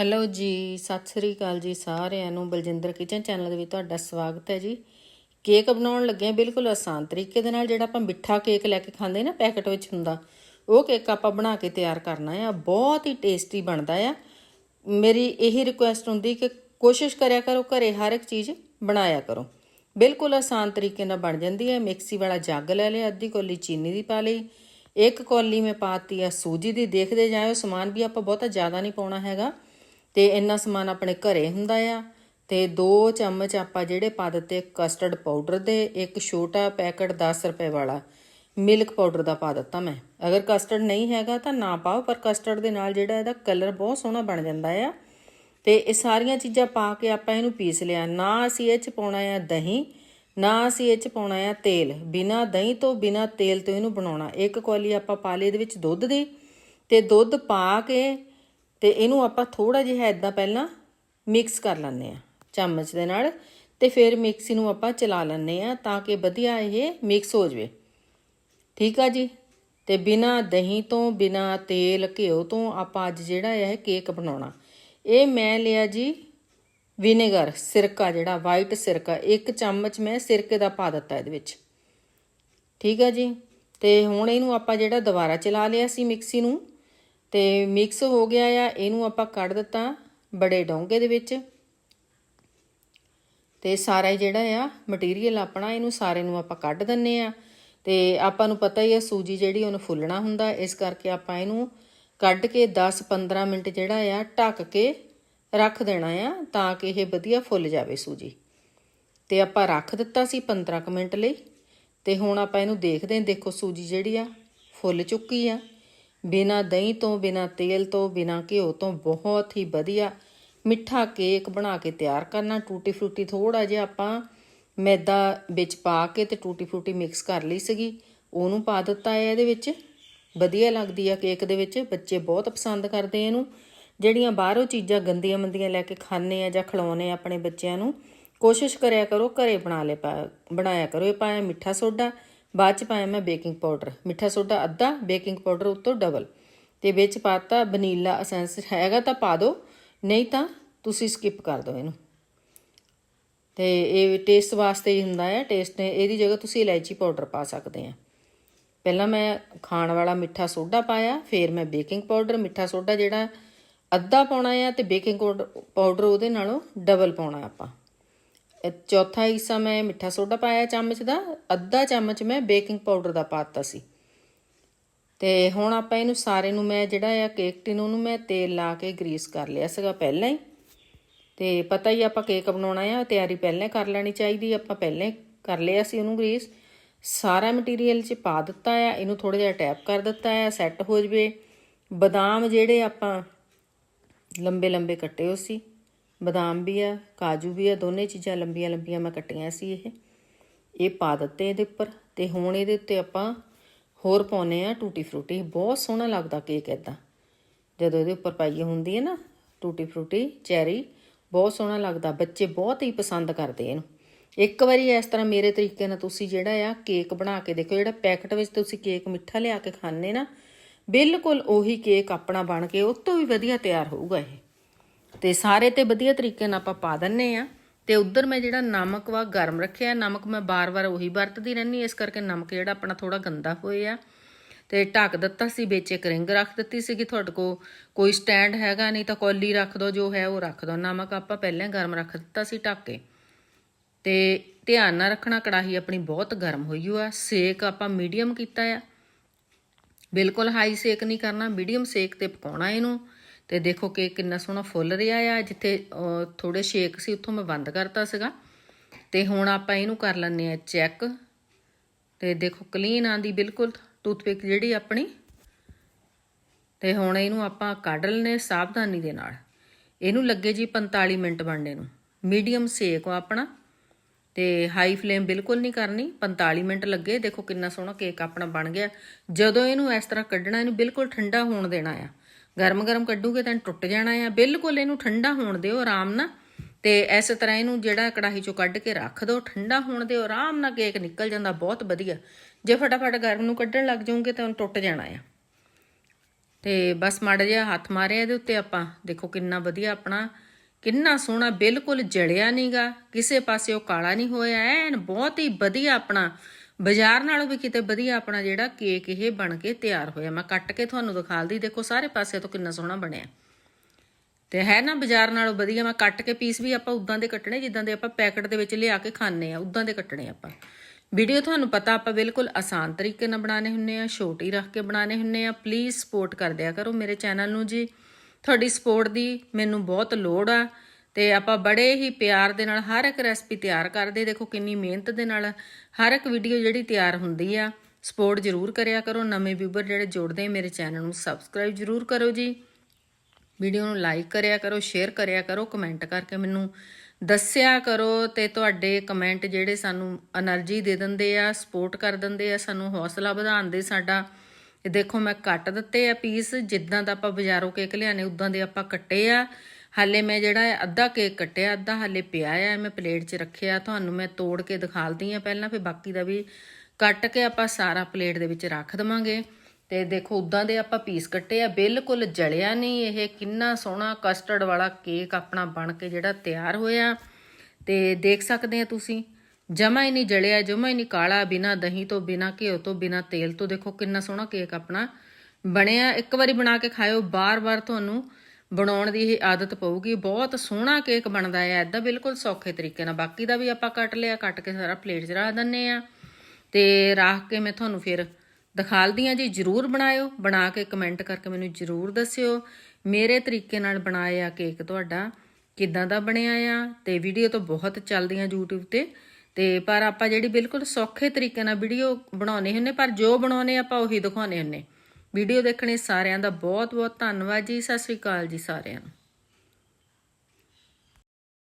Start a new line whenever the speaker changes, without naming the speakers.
Hello ਜੀ, ਸਤਿ ਸ੍ਰੀ ਅਕਾਲ ਜੀ ਸਾਰਿਆਂ ਨੂੰ। ਬਲਜਿੰਦਰ ਕਿਚਨ ਚੈਨਲ ਦੇ ਵਿੱਚ ਤੁਹਾਡਾ ਸਵਾਗਤ ਹੈ ਜੀ। ਕੇਕ ਬਣਾਉਣ ਲੱਗੇ ਹਾਂ ਬਿਲਕੁਲ ਆਸਾਨ ਤਰੀਕੇ ਦੇ ਨਾਲ, ਜਿਹੜਾ ਆਪਾਂ ਮਿੱਠਾ ਕੇਕ ਲੈ ਕੇ ਖਾਂਦੇ ਨਾ ਪੈਕਟ ਵਿੱਚ ਹੁੰਦਾ, ਉਹ ਕੇਕ ਆਪਾਂ ਬਣਾ ਕੇ ਤਿਆਰ ਕਰਨਾ ਆ। ਬਹੁਤ ਹੀ ਟੇਸਟੀ ਬਣਦਾ ਆ। ਮੇਰੀ ਇਹੀ ਰਿਕੁਐਸਟ ਹੁੰਦੀ ਕਿ ਕੋਸ਼ਿਸ਼ ਕਰਿਆ ਕਰੋ, ਘਰੇ ਹਰ ਇੱਕ ਚੀਜ਼ ਬਣਾਇਆ ਕਰੋ। ਬਿਲਕੁਲ ਆਸਾਨ ਤਰੀਕੇ ਨਾਲ ਬਣ ਜਾਂਦੀ ਹੈ ਮਿਕਸੀ ਵਾਲਾ ਜੱਗ ਲੈ ਲਿਆ, ਅੱਧੀ ਕੋਲੀ ਚੀਨੀ ਦੀ ਪਾ ਲਈ। ਇੱਕ ਕੋਲੀ ਮੈਂ ਪਾਤੀ ਆ ਸੂਜੀ ਦੀ। ਦੇਖਦੇ ਜਾਇਓ, ਸਮਾਨ ਵੀ ਆਪਾਂ ਬਹੁਤਾ ਜ਼ਿਆਦਾ ਨਹੀਂ ਪਾਉਣਾ ਹੈਗਾ। ਤੇ ਇੰਨਾ ਸਮਾਨ ਆਪਣੇ ਘਰੇ ਹੁੰਦਾ ਆ। ਤੇ 2 ਚਮਚ ਆਪਾਂ ਜਿਹੜੇ ਪਾ ਦਿੱਤੇ ਕਸਟਰਡ ਪਾਊਡਰ ਦੇ, ਇੱਕ ਛੋਟਾ ਪੈਕਟ 10 ਰੁਪਏ ਵਾਲਾ ਮਿਲਕ ਪਾਊਡਰ ਦਾ ਪਾ ਦਿੱਤਾ ਮੈਂ। ਅਗਰ ਕਸਟਰਡ ਨਹੀਂ ਹੈਗਾ ਤਾਂ ਨਾ ਪਾਓ, ਪਰ ਕਸਟਰਡ ਦੇ ਨਾਲ ਜਿਹੜਾ ਇਹਦਾ ਕਲਰ ਬਹੁਤ ਸੋਹਣਾ ਬਣ ਜਾਂਦਾ ਆ। ਤੇ ਇਹ ਸਾਰੀਆਂ ਚੀਜ਼ਾਂ ਪਾ ਕੇ ਆਪਾਂ ਇਹਨੂੰ ਪੀਸ ਲਿਆ। ਨਾ ਅਸੀਂ ਇਹ ਚ ਪਾਉਣਾ ਆ ਦਹੀਂ, ਨਾ ਅਸੀਂ ਇਹ ਚ ਪਾਉਣਾ ਆ ਤੇਲ। ਬਿਨਾ ਦਹੀਂ ਤੋਂ ਬਿਨਾ ਤੇਲ ਤੋਂ ਇਹਨੂੰ ਬਣਾਉਣਾ। ਇੱਕ ਕੌਲੀ ਆਪਾਂ ਪਾ ਲਈ ਇਹਦੇ ਵਿੱਚ ਦੁੱਧ ਦੀ। ਤੇ ਦੁੱਧ ਪਾ ਕੇ ਤੇ ਇਹਨੂੰ ਆਪਾਂ ਥੋੜਾ ਜਿਹਾ ਇਦਾਂ ਪਹਿਲਾਂ ਮਿਕਸ ਕਰ ਲੈਂਦੇ ਆ ਚਮਚ ਦੇ ਨਾਲ ਤੇ ਫਿਰ ਮਿਕਸੀ ਨੂੰ ਆਪਾਂ ਚਲਾ ਲੈਂਦੇ ਆ ਤਾਂ ਕਿ ਵਧੀਆ ਇਹ ਮਿਕਸ ਹੋ ਜਵੇ। ਠੀਕ ਆ ਜੀ? ਤੇ ਬਿਨਾ ਦਹੀਂ ਤੋਂ, ਬਿਨਾ ਤੇਲ, ਘਿਓ ਤੋਂ ਆਪਾਂ ਅੱਜ ਜਿਹੜਾ ਇਹ ਕੇਕ ਬਣਾਉਣਾ। ਇਹ ਮੈਂ ਲਿਆ ਜੀ ਵਿਨੇਗਰ ਸਿਰਕਾ ਜਿਹੜਾ ਵਾਈਟ ਸਿਰਕਾ। ਇੱਕ ਚਮਚ ਮੈਂ ਸਿਰਕੇ ਦਾ ਪਾ ਦਿੱਤਾ ਇਹਦੇ ਵਿੱਚ। ਠੀਕ ਆ ਜੀ? ਤੇ ਹੁਣ ਇਹਨੂੰ ਆਪਾਂ ਜਿਹੜਾ ਦੁਬਾਰਾ ਚਲਾ ਲਿਆ ਸੀ ਮਿਕਸੀ ਨੂੰ ਤੇ ਮਿਕਸ ਹੋ ਗਿਆ ਆ, ਇਹਨੂੰ ਆਪਾਂ ਕੱਢ ਦਿੱਤਾ ਬੜੇ ਡੋਂਗੇ ਦੇ ਵਿੱਚ। ਤੇ ਸਾਰਾ ਜਿਹੜਾ ਆ ਮਟੀਰੀਅਲ ਆਪਣਾ, ਇਹਨੂੰ ਸਾਰੇ ਨੂੰ ਆਪਾਂ ਕੱਢ ਦਿੰਨੇ ਆ। ਤੇ ਆਪਾਂ ਨੂੰ ਪਤਾ ਹੀ ਆ, ਸੂਜੀ ਜਿਹੜੀ ਉਹਨੂੰ ਫੁੱਲਣਾ ਹੁੰਦਾ, ਇਸ ਕਰਕੇ ਆਪਾਂ ਇਹਨੂੰ ਕੱਢ ਕੇ 10-15 ਮਿੰਟ ਜਿਹੜਾ ਆ, ਢੱਕ ਕੇ ਰੱਖ ਦੇਣਾ ਆ, ਤਾਂ ਕਿ ਇਹ ਵਧੀਆ ਫੁੱਲ ਜਾਵੇ ਸੂਜੀ। ਤੇ ਆਪਾਂ ਰੱਖ ਦਿੱਤਾ ਸੀ 15 ਕੁ ਮਿੰਟ ਲਈ, ਤੇ ਹੁਣ ਆਪਾਂ ਇਹਨੂੰ ਦੇਖਦੇ ਹਾਂ, ਦੇਖੋ ਸੂਜੀ ਜਿਹੜੀ ਆ, ਫੁੱਲ ਚੁੱਕੀ ਆ। ਬਿਨਾ ਦਹੀਂ ਤੋਂ, ਬਿਨਾ ਤੇਲ ਤੋਂ, ਬਿਨਾ ਘਿਓ ਤੋਂ ਬਹੁਤ ਹੀ ਵਧੀਆ ਮਿੱਠਾ ਕੇਕ ਬਣਾ ਕੇ ਤਿਆਰ ਕਰਨਾ। ਟੂਟੀ ਫਰੂਟੀ ਥੋੜਾ ਜਿਹਾ ਆਪਾਂ ਮੈਦਾ ਵਿੱਚ ਪਾ ਕੇ ਤੇ ਟੂਟੀ ਫਰੂਟੀ ਮਿਕਸ ਕਰ ਲਈ ਸੀਗੀ। ਉਹਨੂੰ ਪਾ ਦਿੱਤਾ ਹੈ ਇਹਦੇ ਵਿੱਚ। ਵਧੀਆ ਲੱਗਦੀ ਆ ਕੇਕ ਦੇ ਵਿੱਚ। ਬੱਚੇ ਬਹੁਤ ਪਸੰਦ ਕਰਦੇ ਇਹਨੂੰ। ਜਿਹੜੀਆਂ ਬਾਹਰੋਂ ਚੀਜ਼ਾਂ ਗੰਦੀਆਂ ਮੰਦੀਆਂ ਲੈ ਕੇ ਖਾਣੇ ਆ ਜਾਂ ਖਿਲਾਉਣੇ ਆ ਆਪਣੇ ਬੱਚਿਆਂ ਨੂੰ, ਕੋਸ਼ਿਸ਼ ਕਰਿਆ ਕਰੋ ਘਰੇ ਬਣਾ ਲੈ ਪਾ, ਬਣਾਇਆ ਕਰੋ। ਇਹ ਪਾਇਆ ਮਿੱਠਾ ਸੋਡਾ। ਬਾਅਦ ਚ ਪਾਇਆ ਮੈਂ ਬੇਕਿੰਗ ਪਾਊਡਰ। ਮਿੱਠਾ ਸੋਡਾ ਅੱਧਾ, ਬੇਕਿੰਗ ਪਾਊਡਰ ਉੱਤੋਂ ਡਬਲ ਤੇ ਵਿੱਚ ਪਾਤਾ ਵਨੀਲਾ ਅਸੈਂਸ ਹੈਗਾ ਤਾਂ ਪਾ ਦਿਓ ਨਹੀਂ ਤਾਂ ਤੁਸੀਂ ਸਕਿਪ ਕਰ ਦਿਓ ਇਹਨੂੰ। ਤੇ ਇਹ ਟੇਸਟ ਵਾਸਤੇ ਹੀ ਹੁੰਦਾ ਹੈ ਟੇਸਟ ਨੇ ਇਹਦੀ ਜਗ੍ਹਾ ਤੁਸੀਂ ਇਲਾਇਚੀ ਪਾਊਡਰ ਪਾ ਸਕਦੇ ਆ। ਪਹਿਲਾਂ ਮੈਂ ਖਾਣ ਵਾਲਾ ਮਿੱਠਾ ਸੋਡਾ ਪਾਇਆ, ਫਿਰ ਮੈਂ ਬੇਕਿੰਗ ਪਾਊਡਰ, ਮਿੱਠਾ ਸੋਡਾ ਜਿਹੜਾ ਅੱਧਾ ਪਾਉਣਾ ਆ ਤੇ ਬੇਕਿੰਗ ਪਾਊਡਰ ਉਹਦੇ ਨਾਲੋਂ ਡਬਲ ਪਾਉਣਾ ਆਪਾਂ। ਚੌਥਾ ਹਿੱਸਾ ਮੈਂ ਮਿੱਠਾ ਸੋਡਾ ਪਾਇਆ ਚਮਚ ਦਾ, ਅੱਧਾ ਚਮਚ ਮੈਂ ਬੇਕਿੰਗ ਪਾਊਡਰ ਦਾ ਪਾਤਾ ਸੀ। ਤੇ ਹੁਣ ਆਪਾਂ ਇਹਨੂੰ ਸਾਰੇ ਨੂੰ ਮੈਂ ਜਿਹੜਾ ਆ ਕੇਕ ਟਿਨ ਉਹਨੂੰ ਮੈਂ ਤੇਲ ਲਾ ਕੇ ਗਰੀਸ ਕਰ ਲਿਆ ਸੀਗਾ ਪਹਿਲਾਂ ਹੀ। ਤੇ ਪਤਾ ਹੀ ਆਪਾਂ ਕੇਕ ਬਣਾਉਣਾ ਆ, ਤਿਆਰੀ ਪਹਿਲਾਂ ਕਰ ਲੈਣੀ ਚਾਹੀਦੀ, ਆਪਾਂ ਪਹਿਲਾਂ ਕਰ ਲਿਆ ਸੀ ਉਹਨੂੰ ਗਰੀਸ। ਸਾਰਾ ਮਟੀਰੀਅਲ 'ਚ ਪਾ ਦਿੱਤਾ ਆ, ਇਹਨੂੰ ਥੋੜਾ ਜਿਹਾ ਟੈਪ ਕਰ ਦਿੱਤਾ ਆ, ਸੈੱਟ ਹੋ ਜਵੇ। ਬਦਾਮ ਜਿਹੜੇ ਆਪਾਂ ਲੰਬੇ ਲੰਬੇ ਕੱਟੇ ਹੋ ਸੀ। ਬਦਾਮ ਵੀ ਆ, ਕਾਜੂ ਵੀ ਆ, ਦੋਨੇ ਚੀਜ਼ਾਂ ਲੰਬੀਆਂ ਲੰਬੀਆਂ ਮੈਂ ਕੱਟੀਆਂ ਸੀ ਇਹ। ਇਹ ਪਾ ਦਿੱਤੇ ਇਹਦੇ ਉੱਪਰ ਤੇ ਹੁਣ ਇਹਦੇ ਉੱਤੇ ਆਪਾਂ ਹੋਰ ਪਾਉਨੇ ਆ ਟੂਟੀ ਫਰੂਟੀ। ਬਹੁਤ ਸੋਹਣਾ ਲੱਗਦਾ ਕੇਕ ਇਦਾਂ ਜਦੋਂ ਇਹਦੇ ਉੱਪਰ ਪਾਈ ਹੁੰਦੀ ਹੈ ਨਾ ਟੂਟੀ ਫਰੂਟੀ, ਚੈਰੀ, ਬਹੁਤ ਸੋਹਣਾ ਲੱਗਦਾ। ਬੱਚੇ ਬਹੁਤ ਹੀ ਪਸੰਦ ਕਰਦੇ ਇਹਨੂੰ। ਇੱਕ ਵਾਰੀ ਇਸ ਤਰ੍ਹਾਂ ਮੇਰੇ ਤਰੀਕੇ ਨਾਲ ਤੁਸੀਂ ਜਿਹੜਾ ਆ ਕੇਕ ਬਣਾ ਕੇ ਦੇਖੋ, ਜਿਹੜਾ ਪੈਕਟ ਵਿੱਚ ਤੁਸੀਂ ਕੇਕ ਮਿੱਠਾ ਲਿਆ ਕੇ ਖਾਣੇ ਨਾ, ਬਿਲਕੁਲ ਉਹੀ ਕੇਕ ਆਪਣਾ ਬਣ ਕੇ ਉਸ ਤੋਂ ਵੀ ਵਧੀਆ ਤਿਆਰ ਹੋਊਗਾ ਇਹ। ਤੇ ਸਾਰੇ ਤੇ ਵਧੀਆ ਤਰੀਕੇ ਨਾਲ ਆਪਾਂ ਪਾ ਦਿੰਨੇ ਆ। ਤੇ ਉਧਰ ਮੈਂ ਜਿਹੜਾ ਨਮਕ ਵਾ ਗਰਮ ਰੱਖਿਆ, ਨਮਕ ਮੈਂ ਬਾਰ-ਬਾਰ ਉਹੀ ਵਰਤਦੀ ਰਹਿੰਨੀ ਇਸ ਕਰਕੇ ਨਮਕ ਜਿਹੜਾ ਆਪਣਾ ਥੋੜਾ ਗੰਦਾ ਹੋਇਆ ਤੇ ਢੱਕ ਦਿੱਤਾ ਸੀ, ਵਿੱਚ ਇੱਕ ਰਿੰਗ ਰੱਖ ਦਿੱਤੀ ਸੀ ਕਿ ਤੁਹਾਡੇ ਕੋ ਕੋਈ ਸਟੈਂਡ ਹੈਗਾ ਨਹੀਂ ਤਾਂ ਕੌਲੀ ਰੱਖ ਦੋ, ਜੋ ਹੈ ਉਹ ਰੱਖ ਦੋ। ਨਮਕ ਆਪਾਂ ਪਹਿਲਾਂ ਗਰਮ ਰੱਖ ਦਿੱਤਾ ਸੀ ਢੱਕ ਕੇ। ਤੇ ਧਿਆਨ ਨਾਲ ਰੱਖਣਾ, ਕੜਾਹੀ ਆਪਣੀ ਬਹੁਤ ਗਰਮ ਹੋਈ ਹੋਆ। ਸੇਕ ਆਪਾਂ ਮੀਡੀਅਮ ਕੀਤਾ ਆ। ਬਿਲਕੁਲ ਹਾਈ ਸੇਕ ਨਹੀਂ ਕਰਨਾ, ਮੀਡੀਅਮ ਸੇਕ ਤੇ ਪਕਾਉਣਾ ਇਹਨੂੰ। ਤੇ ਦੇਖੋ ਕਿ ਕਿੰਨਾ ਸੋਹਣਾ ਫੁੱਲ ਰਿਹਾ ਆ, ਜਿੱਥੇ ਥੋੜੇ ਸ਼ੇਕ ਸੀ, ਉੱਥੋਂ ਮੈਂ ਬੰਦ ਕਰਤਾ ਸੀਗਾ। ਤੇ ਹੁਣ ਆਪਾਂ ਇਹਨੂੰ ਕਰ ਲੈਂਦੇ ਆ ਚੈੱਕ। ਤੇ ਦੇਖੋ, ਕਲੀਨ ਆਂਦੀ ਬਿਲਕੁਲ, ਟੂਥਪਿਕ ਜਿਹੜੀ ਆਪਣੀ। ਤੇ ਹੁਣ ਇਹਨੂੰ ਆਪਾਂ ਕੱਢ ਲੈਨੇ ਸਾਵਧਾਨੀ ਦੇ ਨਾਲ। ਇਹਨੂੰ ਲੱਗੇ ਜੀ 45 ਮਿੰਟ ਬਣਨੇ ਨੂੰ। ਮੀਡੀਅਮ ਸੇਕ ਆ ਆਪਣਾ। ਤੇ ਹਾਈ ਫਲੇਮ ਬਿਲਕੁਲ ਨਹੀਂ ਕਰਨੀ 45 ਮਿੰਟ ਲੱਗੇ। ਦੇਖੋ ਕਿੰਨਾ ਸੋਹਣਾ ਕੇਕ ਆਪਣਾ ਬਣ ਗਿਆ। ਜਦੋਂ ਇਹਨੂੰ ਇਸ ਤਰ੍ਹਾਂ ਕੱਢਣਾ, ਇਹਨੂੰ ਬਿਲਕੁਲ ਠੰਡਾ ਹੋਣ ਦੇਣਾ ਆ। ਗਰਮ ਗਰਮ ਕੱਢੂਗੇ ਤਾਂ ਟੁੱਟ ਜਾਣਾ ਆ। ਬਿਲਕੁਲ ਇਹਨੂੰ ਠੰਡਾ ਹੋਣ ਦਿਓ ਆਰਾਮ ਨਾਲ। ਤੇ ਇਸ ਤਰ੍ਹਾਂ ਇਹਨੂੰ ਜਿਹੜਾ ਕੜਾਹੀ ਚੋਂ ਕੱਢ ਕੇ ਰੱਖ ਦਿਓ, ਠੰਡਾ ਹੋਣ ਦਿਓ, ਆਰਾਮ ਨਾਲ ਕੇਕ ਨਿਕਲ ਜਾਂਦਾ, ਬਹੁਤ ਵਧੀਆ। ਜੇ ਫਟਾਫਟ ਗਰਮ ਨੂੰ ਕੱਢਣ ਲੱਗ ਜਾਓਗੇ ਤਾਂ ਟੁੱਟ ਜਾਣਾ ਆ। ਤੇ ਬਸ ਮਾੜਾ ਜਿਹਾ ਹੱਥ ਮਾਰਿਆ ਇਹਦੇ ਉੱਤੇ ਆਪਾਂ। ਦੇਖੋ ਕਿੰਨਾ ਵਧੀਆ ਆਪਣਾ, ਕਿੰਨਾ ਸੋਹਣਾ, ਬਿਲਕੁਲ ਜੜਿਆ ਨਹੀਂਗਾ ਕਿਸੇ ਪਾਸੇ ਉਹ ਕਾਲਾ ਨਹੀਂ ਹੋਇਆ, ਐਨ ਬਹੁਤ ਹੀ ਵਧੀਆ ਆਪਣਾ ਬਾਜ਼ਾਰ ਨਾਲੋਂ ਵੀ ਕਿਤੇ ਵਧੀਆ ਆਪਣਾ ਜਿਹੜਾ ਕੇਕ ਇਹ ਬਣ ਕੇ ਤਿਆਰ ਹੋਇਆ। ਮੈਂ ਕੱਟ ਕੇ ਤੁਹਾਨੂੰ ਦਿਖਾਲਦੀ ਦੇਖੋ, ਸਾਰੇ ਪਾਸੇ ਤੋਂ ਕਿੰਨਾ ਸੋਹਣਾ ਬਣਿਆ। ਤੇ ਹੈ ਨਾ, ਬਾਜ਼ਾਰ ਨਾਲੋਂ ਵਧੀਆ। ਮੈਂ ਕੱਟ ਕੇ ਪੀਸ ਵੀ ਆਪਾਂ ਉਦਾਂ ਦੇ ਕੱਟਣੇ, ਜਿੱਦਾਂ ਦੇ ਆਪਾਂ ਪੈਕਟ ਦੇ ਵਿੱਚ ਲਿਆ ਕੇ ਖਾਂਦੇ ਆ, ਉਦਾਂ ਦੇ ਕੱਟਣੇ ਆਪਾਂ। ਵੀਡੀਓ ਤੁਹਾਨੂੰ ਪਤਾ, ਆਪਾਂ ਬਿਲਕੁਲ ਆਸਾਨ ਤਰੀਕੇ ਨਾਲ ਬਣਾਉਣੇ ਹੁੰਨੇ ਆ, ਛੋਟੀ ਰੱਖ ਕੇ ਬਣਾਉਣੇ ਹੁੰਨੇ ਆ। ਪਲੀਜ਼ ਸਪੋਰਟ ਕਰ ਦਿਆ ਕਰੋ ਮੇਰੇ ਚੈਨਲ ਨੂੰ ਜੀ। ਤੁਹਾਡੀ ਸਪੋਰਟ ਦੀ ਮੈਨੂੰ ਬਹੁਤ ਲੋੜ ਆ। ਤੇ ਆਪਾਂ ਬੜੇ ਹੀ ਪਿਆਰ ਦੇ ਨਾਲ ਹਰ ਇੱਕ ਰੈਸਪੀ ਤਿਆਰ ਕਰਦੇ। ਦੇਖੋ ਕਿੰਨੀ ਮਿਹਨਤ ਦੇ ਨਾਲ ਹਰ ਇੱਕ ਵੀਡੀਓ ਜਿਹੜੀ ਤਿਆਰ ਹੁੰਦੀ ਆ ਸਪੋਰਟ ਜ਼ਰੂਰ ਕਰਿਆ ਕਰੋ। ਨਵੇਂ ਵੀਵਰ ਜਿਹੜੇ ਜੁੜਦੇ ਮੇਰੇ ਚੈਨਲ ਨੂੰ ਸਬਸਕ੍ਰਾਈਬ ਜ਼ਰੂਰ ਕਰੋ ਜੀ। ਵੀਡੀਓ ਨੂੰ ਲਾਈਕ ਕਰਿਆ ਕਰੋ ਸ਼ੇਅਰ ਕਰਿਆ ਕਰੋ ਕਮੈਂਟ ਕਰਕੇ ਮੈਨੂੰ ਦੱਸਿਆ ਕਰੋ ਤੇ ਤੁਹਾਡੇ ਕਮੈਂਟ ਜਿਹੜੇ ਸਾਨੂੰ એનર્ਜੀ ਦੇ ਦਿੰਦੇ ਆ ਸਪੋਰਟ ਕਰ ਦਿੰਦੇ ਆ, ਸਾਨੂੰ ਹੌਸਲਾ ਵਧਾਉਣ ਦੇ ਸਾਡਾ। ਇਹ ਦੇਖੋ ਮੈਂ ਕੱਟ ਦਿੱਤੇ ਆ ਪੀਸ ਜਿੱਦਾਂ ਦਾ ਆਪਾਂ ਬਾਜ਼ਾਰੋਂ ਕੇਕ ਲਿਆਨੇ ਉਦਾਂ ਦੇ ਆਪਾਂ ਕੱਟੇ ਆ। ਹਾਲੇ ਮੈਂ ਜਿਹੜਾ ਹੈ ਅੱਧਾ ਕੇਕ ਕੱਟਿਆ, ਅੱਧਾ ਹਾਲੇ ਪਿਆ ਆ ਮੈਂ ਪਲੇਟ 'ਚ ਰੱਖਿਆ, ਤੁਹਾਨੂੰ ਮੈਂ ਤੋੜ ਕੇ ਦਿਖਾਲਦੀ ਆ ਪਹਿਲਾਂ, ਫਿਰ ਬਾਕੀ ਦਾ ਵੀ ਕੱਟ ਕੇ ਆਪਾਂ ਸਾਰਾ ਪਲੇਟ ਦੇ ਵਿੱਚ ਰੱਖ ਦਵਾਂਗੇ। ਤੇ ਦੇਖੋ, ਉਦਾਂ ਦੇ ਆਪਾਂ ਪੀਸ ਕੱਟੇ ਆ, ਬਿਲਕੁਲ ਜਲਿਆ ਨਹੀਂ ਇਹ, ਕਿੰਨਾ ਸੋਹਣਾ ਕਸਟਰਡ ਵਾਲਾ ਕੇਕ ਆਪਣਾ ਬਣ ਕੇ ਜਿਹੜਾ ਤਿਆਰ ਹੋਇਆ। ਤੇ ਦੇਖ ਸਕਦੇ ਆ ਤੁਸੀਂ, ਜਮਾ ਹੀ ਨਹੀਂ ਜਲਿਆ, ਜਮਾ ਹੀ ਨਹੀਂ ਕਾਲਾ, ਬਿਨਾ ਦਹੀਂ ਤੋਂ, ਬਿਨਾ ਘਿਓ ਤੋਂ, ਬਿਨਾ ਤੇਲ ਤੋਂ। ਦੇਖੋ, ਕਿੰਨਾ ਸੋਹਣਾ ਕੇਕ ਆਪਣਾ ਬਣਿਆ। ਇੱਕ ਵਾਰੀ ਬਣਾ ਕੇ ਖਾਇਓ, ਬਾਰ-ਬਾਰ ਤੁਹਾਨੂੰ ਬਣਾਉਣ ਦੀ ਇਹ ਆਦਤ ਪਊਗੀ। ਬਹੁਤ ਸੋਹਣਾ ਕੇਕ ਬਣਦਾ ਹੈ। ਐਦਾਂ ਬਿਲਕੁਲ ਸੌਖੇ ਤਰੀਕੇ ਨਾਲ। ਬਾਕੀ ਦਾ ਵੀ ਆਪਾਂ ਕੱਟ ਲਿਆ, ਕੱਟ ਕੇ ਸਾਰਾ ਪਲੇਟ 'ਚ ਰੱਖ ਦਿੰਨੇ ਆ ਤੇ ਰੱਖ ਕੇ ਮੈਂ ਤੁਹਾਨੂੰ ਫਿਰ ਦਿਖਾਲਦੀ ਆ ਜੀ। ਜਰੂਰ ਬਣਾਇਓ। ਬਣਾ ਕੇ ਕਮੈਂਟ ਕਰਕੇ ਮੈਨੂੰ ਜਰੂਰ ਦੱਸਿਓ। ਮੇਰੇ ਤਰੀਕੇ ਨਾਲ ਬਣਾਇਆ ਕੇਕ ਤੁਹਾਡਾ ਕਿੱਦਾਂ ਦਾ ਬਣਿਆ ਆ। ਤੇ ਵੀਡੀਓ ਤਾਂ ਬਹੁਤ ਚੱਲਦੀਆਂ YouTube ਤੇ। ਤੇ ਪਰ ਆਪਾਂ ਜਿਹੜੀ ਬਿਲਕੁਲ ਸੌਖੇ ਤਰੀਕੇ ਨਾਲ ਵੀਡੀਓ ਬਣਾਉਨੇ ਹੁੰਨੇ ਪਰ ਜੋ ਬਣਾਉਨੇ ਆਪਾਂ ਉਹੀ ਦਿਖਾਉਨੇ ਹੁੰਨੇ ਵੀਡੀਓ ਦੇਖਣੇ ਸਾਰਿਆਂ ਦਾ ਬਹੁਤ ਬਹੁਤ ਧੰਨਵਾਦ ਜੀ। ਸਤਿ ਸ੍ਰੀ ਅਕਾਲ ਜੀ ਸਾਰਿਆਂ ਨੂੰ।